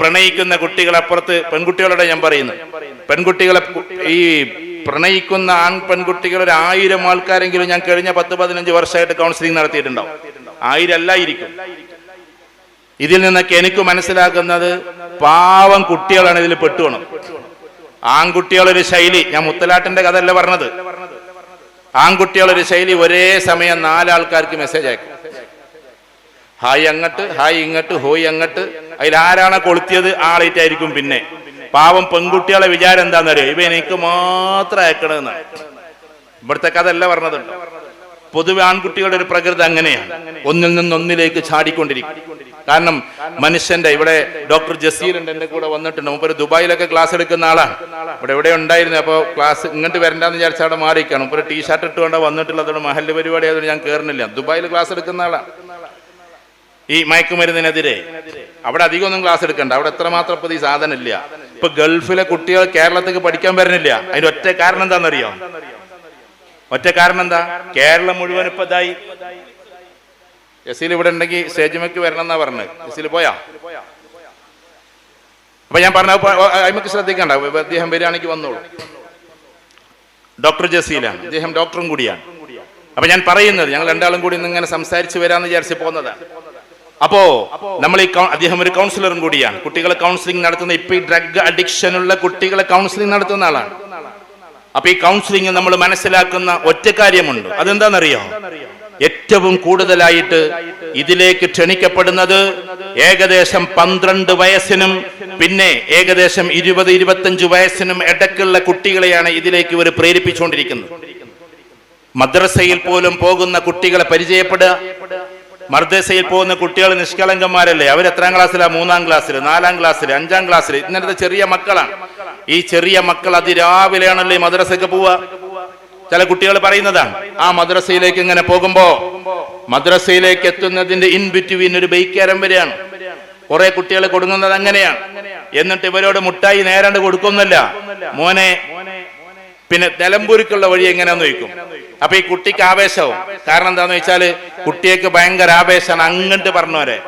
പ്രണയിക്കുന്ന കുട്ടികളപ്പുറത്ത് പെൺകുട്ടികളുടെ ഞാൻ പറയുന്നു പെൺകുട്ടികളെ ഈ പ്രണയിക്കുന്ന ആൺ പെൺകുട്ടികൾ ഒരു ആയിരം ആൾക്കാരെങ്കിലും ഞാൻ കഴിഞ്ഞ പത്ത് പതിനഞ്ച് വർഷമായിട്ട് കൗൺസിലിംഗ് നടത്തിയിട്ടുണ്ടാവും. ആയിരം അല്ലായിരിക്കും. ഇതിൽ നിന്നൊക്കെ എനിക്ക് മനസ്സിലാക്കുന്നത് പാവം കുട്ടികളാണ് ഇതിൽ പെട്ടുപോണം ആൺകുട്ടികളൊരു ശൈലി ഞാൻ മുത്തലാട്ടിന്റെ കഥ അല്ല പറഞ്ഞത് ആൺകുട്ടികളൊരു ശൈലി ഒരേ സമയം നാലാൾക്കാർക്ക് മെസ്സേജ് അയക്കും. ഹായ് അങ്ങട്ട് ഹായ് ഇങ്ങട്ട് ഹോയ് അങ്ങട്ട്. അതിലാരാണ് കൊളുത്തിയത്? ആളായിട്ടായിരിക്കും പിന്നെ. പാവം പെൺകുട്ടികളെ വിചാരം എന്താണെന്നറിയോ ഇവ എനിക്ക് മാത്രം അയക്കണമെന്ന് ഇവിടുത്തെ കഥ അല്ല പറഞ്ഞതുണ്ട് പൊതുവെ ആൺകുട്ടികളുടെ ഒരു പ്രകൃതി അങ്ങനെയാണ്. ഒന്നിൽ നിന്ന് ഒന്നിലേക്ക് ചാടിക്കൊണ്ടിരിക്കും. കാരണം മനുഷ്യന്റെ ഇവിടെ ഡോക്ടർ ജസീൽ ഉണ്ട് എന്റെ കൂടെ വന്നിട്ടുണ്ട്. മുമ്പ് ദുബായിലൊക്കെ ക്ലാസ് എടുക്കുന്ന ആളാണ്. ഇവിടെ എവിടെ ഉണ്ടായിരുന്നു? അപ്പോൾ ക്ലാസ് ഇങ്ങോട്ട് വരണ്ടെന്ന് വിചാരിച്ച അവിടെ മാറിക്കാണ് ടീ ഷർട്ട് ഇട്ടുകൊണ്ട് വന്നിട്ടുള്ളത് മഹല്ല് പരിപാടി ആയതുകൊണ്ട് ഞാൻ കയറുന്നില്ല ദുബായിൽ ക്ലാസ് എടുക്കുന്ന ആളാണ്. ഈ മയക്കുമരുന്നിനെതിരെ. അവിടെ അധികം ഒന്നും ക്ലാസ് എടുക്കണ്ട. അവിടെ എത്രമാത്രം ഇപ്പൊ ഈ സാധനം ഇല്ല ഇപ്പൊ ഗൾഫിലെ കുട്ടികൾ കേരളത്തേക്ക് പഠിക്കാൻ വരുന്നില്ല. അതിന്റെ ഒറ്റ കാരണം എന്താണെന്നറിയോ? ഒറ്റ കാരണം എന്താ? കേരളം മുഴുവൻ ഇപ്പൊ ഇതായി. എസ് ഇവിടെ ഉണ്ടെങ്കിൽ സ്റ്റേജിമേക്ക് വരണം എന്നാ പറഞ്ഞത് എസ് പോയാ? അപ്പൊ ഞാൻ പറഞ്ഞ അയമക്ക് ശ്രദ്ധിക്കണ്ട. അദ്ദേഹം വരികയാണെങ്കിൽ വന്നോളൂ. ഡോക്ടർ ജസീലാണ്. അദ്ദേഹം ഡോക്ടറും കൂടിയാണ്. അപ്പൊ ഞാൻ പറയുന്നത് ഞങ്ങൾ രണ്ടാളും കൂടി ഇന്ന് ഇങ്ങനെ സംസാരിച്ച് വരാന്ന് വിചാരിച്ച് പോകുന്നതാണ് അപ്പോ നമ്മൾ ഈ അദ്ദേഹം ഒരു കൗൺസിലറും കൂടിയാണ്. കുട്ടികളെ കൗൺസിലിംഗ് നടത്തുന്ന ഇപ്പൊ ഈ ഡ്രഗ് അഡിക്ഷൻ ഉള്ള കുട്ടികളെ കൗൺസിലിംഗ് നടത്തുന്ന ആളാണ്. അപ്പൊ ഈ കൗൺസിലിംഗ് നമ്മൾ മനസ്സിലാക്കുന്ന ഒറ്റ കാര്യമുണ്ട്. അതെന്താണെന്നറിയോ? ഏറ്റവും കൂടുതലായിട്ട് ഇതിലേക്ക് ക്ഷണിക്കപ്പെടുന്നത് ഏകദേശം പന്ത്രണ്ട് വയസ്സിനും പിന്നെ ഏകദേശം ഇരുപത് ഇരുപത്തഞ്ച് വയസ്സിനും ഇടയ്ക്കുള്ള കുട്ടികളെയാണ് ഇതിലേക്ക് ഇവർ പ്രേരിപ്പിച്ചുകൊണ്ടിരിക്കുന്നത്. മദ്രസയിൽ പോലും പോകുന്ന കുട്ടികളെ പരിചയപ്പെടുക. മദ്രസയിൽ പോകുന്ന കുട്ടികൾ നിഷ്കളങ്കന്മാരല്ലേ? അവർ എത്രാം ക്ലാസ്സിലാ? മൂന്നാം ക്ലാസ്സിൽ നാലാം ക്ലാസ്സിൽ അഞ്ചാം ക്ലാസ്സിൽ ഇന്നത്തെ ചെറിയ മക്കളാണ്. ഈ ചെറിയ മക്കൾ അതിരാവിലെയാണല്ലേ ഈ മദ്രസയ്ക്ക് പോവുക. ചില കുട്ടികൾ പറയുന്നതാണ് ആ മദ്രസയിലേക്ക് ഇങ്ങനെ പോകുമ്പോ മദ്രസയിലേക്ക് എത്തുന്നതിന്റെ ഇൻ ബിറ്റ്വീൻ ഒരു ബൈക്കാരം വരെയാണ്. കുറെ കുട്ടികൾ കൊടുങ്ങുന്നത് അങ്ങനെയാണ്. എന്നിട്ട് ഇവരോട് മുട്ടായി നേരാണ്ട് കൊടുക്കുന്നില്ല മോനെ പിന്നെ നിലമ്പൂരിക്കുള്ള വഴി എങ്ങനെയാന്ന് ചോദിക്കും. അപ്പൊ ഈ കുട്ടിക്ക് ആവേശവും. കാരണം എന്താന്ന് വെച്ചാൽ കുട്ടിയേക്ക് ഭയങ്കര ആവേശമാണ് അങ്ങോട്ട് പറഞ്ഞവരെ.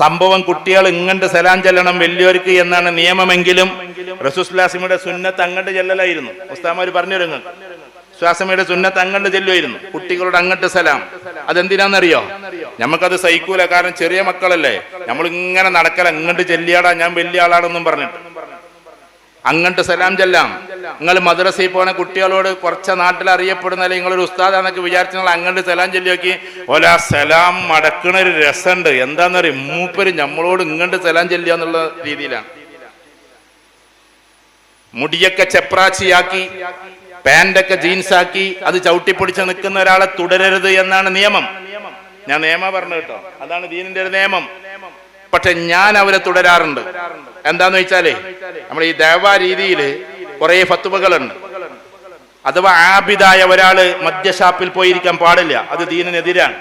സംഭവം കുട്ടികൾ ഇങ്ങോട്ട് സലാം ചെല്ലണം വലിയവർക്ക് എന്നാണ് നിയമമെങ്കിലും റസൂസ്ലാസിമിയുടെ സുന്നത്ത് അങ്ങോട്ട് ചെല്ലലായിരുന്നു. പറഞ്ഞു നിങ്ങൾ ശ്വാസമയുടെ സുന്നത്ത് അങ്ങോട്ട് ചെല്ലുമായിരുന്നു. കുട്ടികളോട് അങ്ങോട്ട് സലാം. അതെന്തിനാന്നറിയോ? നമുക്കത് സഹിക്കൂല. കാരണം ചെറിയ മക്കളല്ലേ. നമ്മൾ ഇങ്ങനെ നടക്കല. അങ്ങോട്ട് ചെല്ലിയാടാ ഞാൻ വലിയ ആളാണെന്നും പറഞ്ഞിട്ട്. അങ്ങോട്ട് സലാം ചെല്ലാം. നിങ്ങൾ മദ്രസയിൽ പോകുന്ന കുട്ടികളോട് കുറച്ച് നാട്ടിൽ അറിയപ്പെടുന്ന അല്ലെങ്കിൽ നിങ്ങളൊരു ഉസ്താദാന്നൊക്കെ വിചാരിച്ച് നിങ്ങൾ അങ്ങോട്ട് സലാം ചൊല്ലി നോക്കി ഓല സലാം മടക്കണ ഒരു രസമുണ്ട് എന്താന്നറിയും? മൂപ്പര് നമ്മളോട് ഇങ്ങോട്ട് സലാം ചെല്ലുക എന്നുള്ള രീതിയിലാണ്. മുടിയൊക്കെ ചെപ്രാച്ചിയാക്കി പാന്റൊക്കെ ജീൻസാക്കി അത് ചവിട്ടിപ്പിടിച്ച് നിൽക്കുന്ന ഒരാളെ തുടരരുത് എന്നാണ് നിയമം. ഞാൻ നിയമം പറഞ്ഞു കേട്ടോ. അതാണ് ദീനിന്റെ ഒരു നിയമം. പക്ഷെ ഞാൻ അവരെ തുടരാറുണ്ട്. എന്താന്ന് വെച്ചാലേ നമ്മൾ ഈ ദേവാരീതിയിൽ കുറേ ഫത്തുവകളുണ്ട്. അഥവാ ആബിദായ ഒരാൾ മദ്യഷാപ്പിൽ പോയിരിക്കാൻ പാടില്ല അത് ദീനിനെതിരാണ്.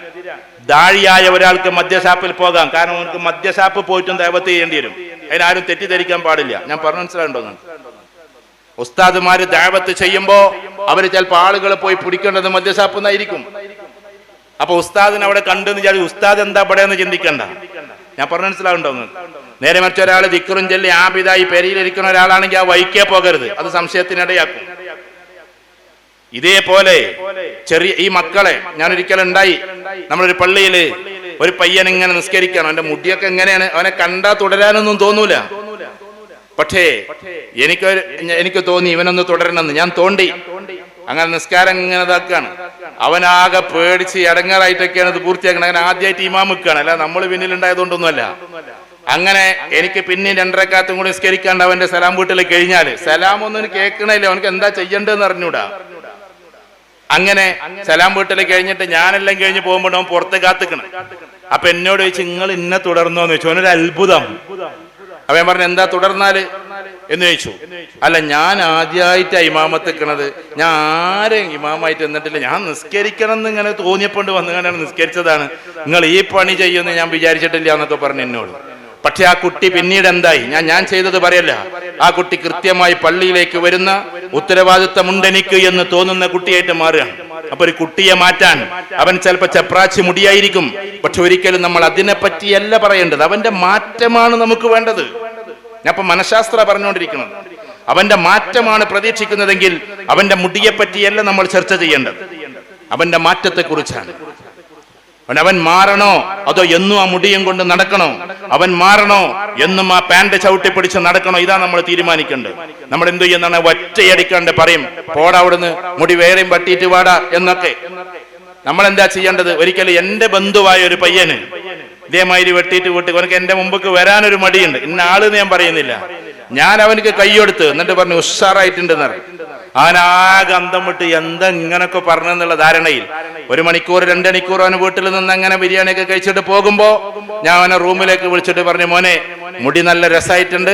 ദാഴിയായ ഒരാൾക്ക് മദ്യഷാപ്പിൽ പോകാം കാരണം അവർക്ക് മദ്യഷാപ്പ് പോയിട്ടും ദൈവത്ത് ചെയ്യേണ്ടി വരും. അതിനാരും തെറ്റിദ്ധരിക്കാൻ പാടില്ല. ഞാൻ പറഞ്ഞു മനസ്സിലാണ്ടോ ഉസ്താദുമാര് ദൈവത്ത് ചെയ്യുമ്പോ അവർ ചിലപ്പോ ആളുകൾ പോയി പിടിക്കേണ്ടത് മദ്യഷാപ്പ് എന്നായിരിക്കും അപ്പൊ ഉസ്താദിനെ അവിടെ കണ്ടെന്ന് വിചാരിച്ചു ഉസ്താദ് എന്താ പടയെന്ന് ചിന്തിക്കണ്ട. ഞാൻ പറഞ്ഞ മനസ്സിലാവുണ്ടോ നേരെ മറിച്ച് ഒരാൾ ദിക്കറും ചൊല്ലി ആബിതായി പെരിയിലിരിക്കുന്ന ഒരാളാണെങ്കിൽ ആ വൈക്കേ പോകരുത്. അത് സംശയത്തിനിടയാക്കും. ഇതേപോലെ ചെറിയ ഈ മക്കളെ ഞാൻ ഒരിക്കലും ഉണ്ടായി നമ്മളൊരു പള്ളിയിൽ ഒരു പയ്യൻ ഇങ്ങനെ നിസ്കരിക്കണം. അവന്റെ മുടിയൊക്കെ എങ്ങനെയാണ്? അവനെ കണ്ടാ തുടരാനൊന്നും തോന്നൂല. പക്ഷേ എനിക്ക് എനിക്ക് തോന്നി ഇവനൊന്ന് തുടരണമെന്ന്. ഞാൻ തോണ്ടി. അങ്ങനെ നിസ്കാരം ഇങ്ങനെ ഇതാക്കാണ്. അവനാകെ പേടിച്ച് ഇടങ്ങാറായിട്ടൊക്കെയാണ് ഇത് പൂർത്തിയാക്കുന്നത് അങ്ങനെ ആദ്യമായിട്ട് ഇമാം വെക്കുകയാണ് അല്ല നമ്മൾ പിന്നിലുണ്ടായതുകൊണ്ടൊന്നുമല്ല. അങ്ങനെ എനിക്ക് പിന്നെ രണ്ടരക്കാത്തും കൂടി നിസ്കരിക്കാണ്ട് അവന്റെ സലാം വീട്ടിൽ കഴിഞ്ഞാൽ സലാം ഒന്നും കേൾക്കണില്ല. അവനക്ക് എന്താ ചെയ്യണ്ടെന്ന് അറിഞ്ഞൂടാ. അങ്ങനെ സലാം വീട്ടിൽ കഴിഞ്ഞിട്ട് ഞാനെല്ലാം കഴിഞ്ഞ് പോകുമ്പോൾ അവൻ പുറത്ത് കാത്തുക്കണം. അപ്പൊ എന്നോട് ചോദിച്ചു നിങ്ങൾ ഇന്നെ തുടർന്നോന്ന് ചോദിച്ചു. അവനൊരു അത്ഭുതം. അവൻ പറഞ്ഞു എന്താ തുടർന്നാൽ? എന്ന് ചോദിച്ചു. അല്ല ഞാൻ ആദ്യമായിട്ട് ഇമാമത്ത് നിൽക്കണത് ഞാൻ ആരെയും ഇമാമായിട്ട് എന്നിട്ടില്ല ഞാൻ നിസ്കരിക്കണം എന്ന് ഇങ്ങനെ തോന്നിയപ്പോണ്ട് വന്നു കണ്ടാണ് നിസ്കരിച്ചതാണ്. നിങ്ങൾ ഈ പണി ചെയ്യുമെന്ന് ഞാൻ വിചാരിച്ചിട്ടില്ല എന്നൊക്കെ പറഞ്ഞു എന്നോട്. പക്ഷെ ആ കുട്ടി പിന്നീട് എന്തായി? ഞാൻ ഞാൻ ചെയ്തത് പറയല്ല. ആ കുട്ടി കൃത്യമായി പള്ളിയിലേക്ക് വരുന്ന ഉത്തരവാദിത്തമുണ്ടെനിക്ക് എന്ന് തോന്നുന്ന കുട്ടിയായിട്ട് മാറുകയാണ്. അപ്പൊ ഒരു കുട്ടിയെ മാറ്റാൻ അവൻ ചിലപ്പോ ചെപ്രാച്ചി മുടിയായിരിക്കും. പക്ഷെ ഒരിക്കലും നമ്മൾ അതിനെ പറ്റിയല്ല പറയേണ്ടത്. അവന്റെ മാറ്റമാണ് നമുക്ക് വേണ്ടത്. ഞാൻ ഇപ്പൊ മനഃശാസ്ത്ര പറഞ്ഞുകൊണ്ടിരിക്കുന്നത്. അവന്റെ മാറ്റമാണ് പ്രതീക്ഷിക്കുന്നതെങ്കിൽ അവന്റെ മുടിയെ പറ്റിയല്ല നമ്മൾ ചർച്ച ചെയ്യേണ്ടത്. അവന്റെ മാറ്റത്തെ കുറിച്ചാണ് അവൻ മാറണോ? അതോ എന്നും ആ മുടിയും കൊണ്ട് നടക്കണോ? അവൻ മാറണോ? എന്നും ആ പാന്റ് ചവിട്ടി പിടിച്ച് നടക്കണോ? ഇതാ നമ്മൾ തീരുമാനിക്കേണ്ടത്. നമ്മൾ എന്ത് ചെയ്യുന്നതാണ് ഒറ്റയടിക്കാണ്ട് പറയും പോടാ അവിടുന്ന് മുടി വേറെയും പട്ടിയിട്ട് വാടാ എന്നൊക്കെ. നമ്മൾ എന്താ ചെയ്യേണ്ടത്? ഒരിക്കലും എന്റെ ബന്ധുവായ ഒരു പയ്യന് ഇതേമാതിരി വെട്ടിയിട്ട് വീട്ടിൽ അവനക്ക് എന്റെ മുമ്പക്ക് വരാനൊരു മടിയുണ്ട്. ഇന്ന ആൾ ഞാൻ പറയുന്നില്ല. ഞാൻ അവനക്ക് കൈയ്യെടുത്ത് എന്നിട്ട് പറഞ്ഞു ഉഷാറായിട്ടുണ്ടെന്ന് പറഞ്ഞു അവൻ ആകെ അന്തം വിട്ട് എന്താ ഇങ്ങനൊക്കെ പറഞ്ഞെന്നുള്ള ധാരണയിൽ ഒരു മണിക്കൂർ രണ്ട് മണിക്കൂർ അവന് വീട്ടിൽ നിന്ന് അങ്ങനെ ബിരിയാണിയൊക്കെ കഴിച്ചിട്ട് പോകുമ്പോ ഞാൻ അവനെ റൂമിലേക്ക് വിളിച്ചിട്ട് പറഞ്ഞു മോനെ മുടി നല്ല രസമായിട്ടുണ്ട്.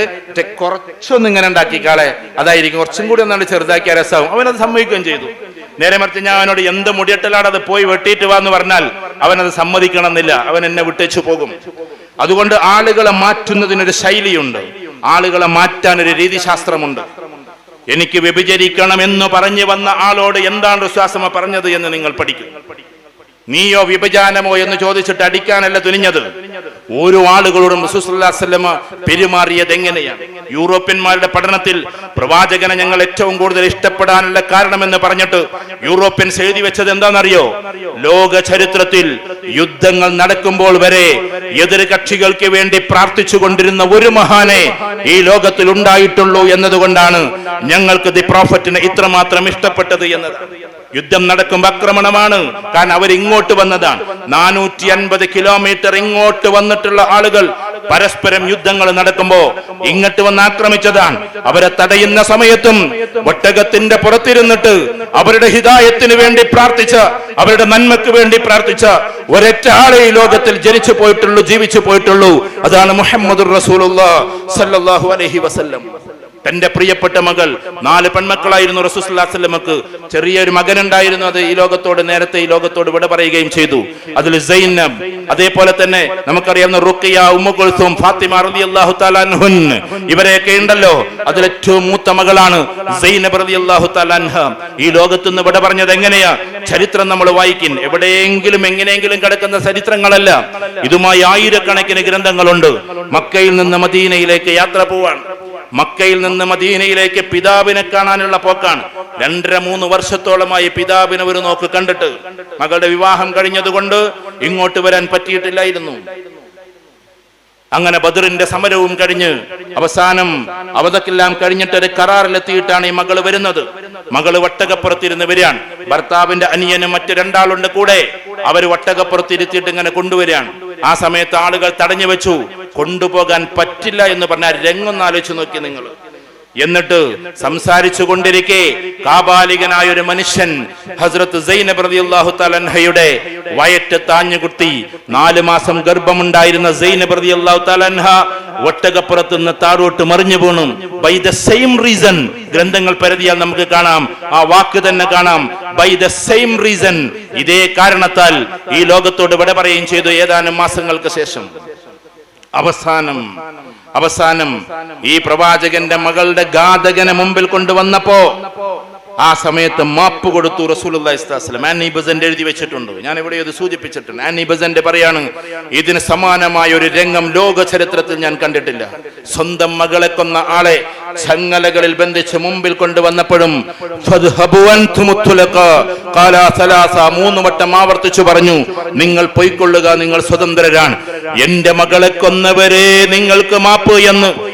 കുറച്ചൊന്നും ഇങ്ങനെ ഉണ്ടാക്കിക്കാളെ. അതായിരിക്കും. കുറച്ചും കൂടി ഒന്നാണ് ചെറുതാക്കിയ രസമാവും. അവനത് സമ്മതിക്കുകയും ചെയ്തു. നേരെ മറിച്ച് ഞാൻ അവനോട് എന്ത് അത് പോയി വെട്ടിയിട്ട് വാ എന്ന് പറഞ്ഞാൽ അവനത് സമ്മതിക്കണമെന്നില്ല. അവൻ എന്നെ വിട്ടേച്ചു പോകും. അതുകൊണ്ട് ആളുകളെ മാറ്റുന്നതിനൊരു ശൈലിയുണ്ട്. ആളുകളെ മാറ്റാൻ ഒരു രീതിശാസ്ത്രമുണ്ട്. എനിക്ക് വ്യഭിചരിക്കണം എന്ന് പറഞ്ഞു വന്ന ആളോട് എന്താണ് വിശ്വാസമ പറഞ്ഞത് എന്ന് നിങ്ങൾ പഠിക്കും. നീയോ വിഭജാനമോ എന്ന് ചോദിച്ചിട്ട് അടിക്കാനല്ല തുനിഞ്ഞത്. ഓരോ ആളുകളോടും റസൂലുള്ളാഹിസ്വല്ലമ പെരുമാറിയത് എങ്ങനെയാണ് യൂറോപ്യന്മാരുടെ പഠനത്തിൽ പ്രവാചകനെ ഞങ്ങൾ ഏറ്റവും കൂടുതൽ ഇഷ്ടപ്പെടാനുള്ള കാരണമെന്ന് പറഞ്ഞിട്ട് യൂറോപ്യൻസ് എഴുതി വെച്ചത് എന്താണെന്നറിയോ? ലോക ചരിത്രത്തിൽ യുദ്ധങ്ങൾ നടക്കുമ്പോൾ വരെ എതിർ കക്ഷികൾക്ക് വേണ്ടി പ്രാർത്ഥിച്ചു കൊണ്ടിരുന്ന ഒരു മഹാനെ ഈ ലോകത്തിൽ ഉണ്ടായിട്ടുള്ളൂ എന്നതുകൊണ്ടാണ് ഞങ്ങൾക്ക് ദി പ്രോഫറ്റിനെ ഇത്രമാത്രം ഇഷ്ടപ്പെട്ടത് എന്നതാണ്. യുദ്ധം നടക്കുമ്പോൾ ആക്രമണമാണ്. കാരണം അവർ ഇങ്ങോട്ട് വന്നതാണ്. നാനൂറ്റി അൻപത് കിലോമീറ്റർ ഇങ്ങോട്ട് വന്നിട്ടുള്ള ആളുകൾ പരസ്പരം യുദ്ധങ്ങൾ നടക്കുമ്പോ ഇങ്ങോട്ട് വന്ന് ആക്രമിച്ചതാണ്. അവരെ തടയുന്ന സമയത്തും ഒട്ടകത്തിന്റെ പുറത്തിരുന്നിട്ട് അവരുടെ ഹിതായത്തിന് വേണ്ടി പ്രാർത്ഥിച്ച അവരുടെ നന്മക്ക് വേണ്ടി പ്രാർത്ഥിച്ച ഒരൊറ്റ ആളെ ഈ ലോകത്തിൽ ജനിച്ചു പോയിട്ടുള്ളൂ ജീവിച്ചു പോയിട്ടുള്ളൂ. അതാണ് മുഹമ്മദ് സല്ലല്ലാഹു അലൈഹി വസല്ലം. തന്റെ പ്രിയപ്പെട്ട മകൾ നാല് പെൺമക്കളായിരുന്നു റസൂസ്ലാസ്ലമക്ക് ചെറിയൊരു മകനുണ്ടായിരുന്നു അത് ഈ ലോകത്തോട് നേരത്തെ ഈ ലോകത്തോട് വിട പറയുകയും ചെയ്തു. അതിൽ സൈനബ് അതേപോലെ തന്നെ നമുക്കറിയാവുന്ന റുക്കിയ ഉമ്മുകുൽസും ഫാത്തിമ റതി അള്ളാഹു താലാൻഹു ഇവരെയൊക്കെ ഉണ്ടല്ലോ. അതിൽ ഏറ്റവും മൂത്ത മകളാണ് ഈ ലോകത്ത് നിന്ന് വിട പറഞ്ഞത് എങ്ങനെയാ? ചരിത്രം നമ്മൾ വായിക്കും. എവിടെയെങ്കിലും എങ്ങനെയെങ്കിലും കിടക്കുന്ന ചരിത്രങ്ങളല്ല. ഇതുമായി ആയിരക്കണക്കിന് ഗ്രന്ഥങ്ങളുണ്ട്. മക്കയിൽ നിന്ന് മദീനയിലേക്ക് യാത്ര പോവാണ് മക്കയിൽ നിന്ന് മദീനയിലേക്ക് പിതാവിനെ കാണാനുള്ള പോക്കാണ്. രണ്ടര മൂന്ന് വർഷത്തോളമായി പിതാവിനെ ഒരു നോക്ക് കണ്ടിട്ട് മകളുടെ വിവാഹം കഴിഞ്ഞതുകൊണ്ട് ഇങ്ങോട്ട് വരാൻ പറ്റിയിട്ടില്ലായിരുന്നു. അങ്ങനെ ബദറിന്റെ സമരവും കഴിഞ്ഞ് അവസാനം അവതൊക്കെല്ലാം കഴിഞ്ഞിട്ട് ഒരു കരാറിലെത്തിയിട്ടാണ് ഈ മകൾ വരുന്നത്. മകൾ വട്ടകപ്പുറത്തിരുന്ന് വരികയാണ്. ഭർത്താവിന്റെ അനിയനും മറ്റു രണ്ടാളുണ്ട് കൂടെ. അവർ വട്ടകപ്പുറത്തിരുത്തിയിട്ട് ഇങ്ങനെ കൊണ്ടുവരികയാണ്. ആ സമയത്ത് ആളുകൾ തടഞ്ഞു വെച്ചു. കൊണ്ടുപോകാൻ പറ്റില്ല എന്ന് പറഞ്ഞാൽ രംഗൊന്ന് ആലോചിച്ച് നോക്കി നിങ്ങൾ. എന്നിട്ട് സംസാരിച്ചു കൊണ്ടിരിക്കെ കാബാലികനായ ഒരു മനുഷ്യൻ ഹസ്രത്ത് സൈനബ് റളിയല്ലാഹു തലൻഹയുടെ വയറ്റ് താഞ്ഞുകുത്തി നാല് മാസം ഗർഭമുണ്ടായിരുന്ന സൈനബ് റളിയല്ലാഹു തലൻഹ ഒട്ടകപ്പുറത്ത് നിന്ന് താഴോട്ട് മറിഞ്ഞു വീണു. ബൈ ദ സെയിം റീസൺ ഗ്രന്ഥങ്ങൾ പരതിയാൽ നമുക്ക് കാണാം. ആ വാക്ക് തന്നെ കാണാം. ബൈ ദ സെയിം റീസൺ ഇതേ കാരണത്താൽ ഈ ലോകത്തോട് വിട പറയുകയും ചെയ്തു. ഏതാനും മാസങ്ങൾക്ക് ശേഷം. അവസാനം അവസാനം ഈ പ്രവാചകന്റെ മകളുടെ ഘാതകനെ മുമ്പിൽ കൊണ്ടുവന്നപ്പോ ആ സമയത്ത് മാപ്പ് കൊടുത്തു റസൂലുല്ലാസ്ലാം ആനി ബസന്റ് എഴുതി വെച്ചിട്ടുണ്ട്. ഞാൻ ഇവിടെ ഇത് സൂചിപ്പിച്ചിട്ടുണ്ട്. ആനി ബസന്റ് പറയാണ് ഇതിന് സമാനമായ ഒരു രംഗം ലോക ചരിത്രത്തിൽ ഞാൻ കണ്ടിട്ടില്ല. സ്വന്തം മകളെ കൊന്ന ആളെ ചങ്ങലകളിൽ ബന്ധിച്ച് മുമ്പിൽ കൊണ്ടുവന്നപ്പോഴും. മൂന്ന് വട്ടം ആവർത്തിച്ചു പറഞ്ഞു നിങ്ങൾ പൊയ്ക്കൊള്ളുക നിങ്ങൾ സ്വതന്ത്രരാണ്. എന്റെ മകളെ കൊന്നവരെ നിങ്ങൾക്ക് മാപ്പ് എന്ന്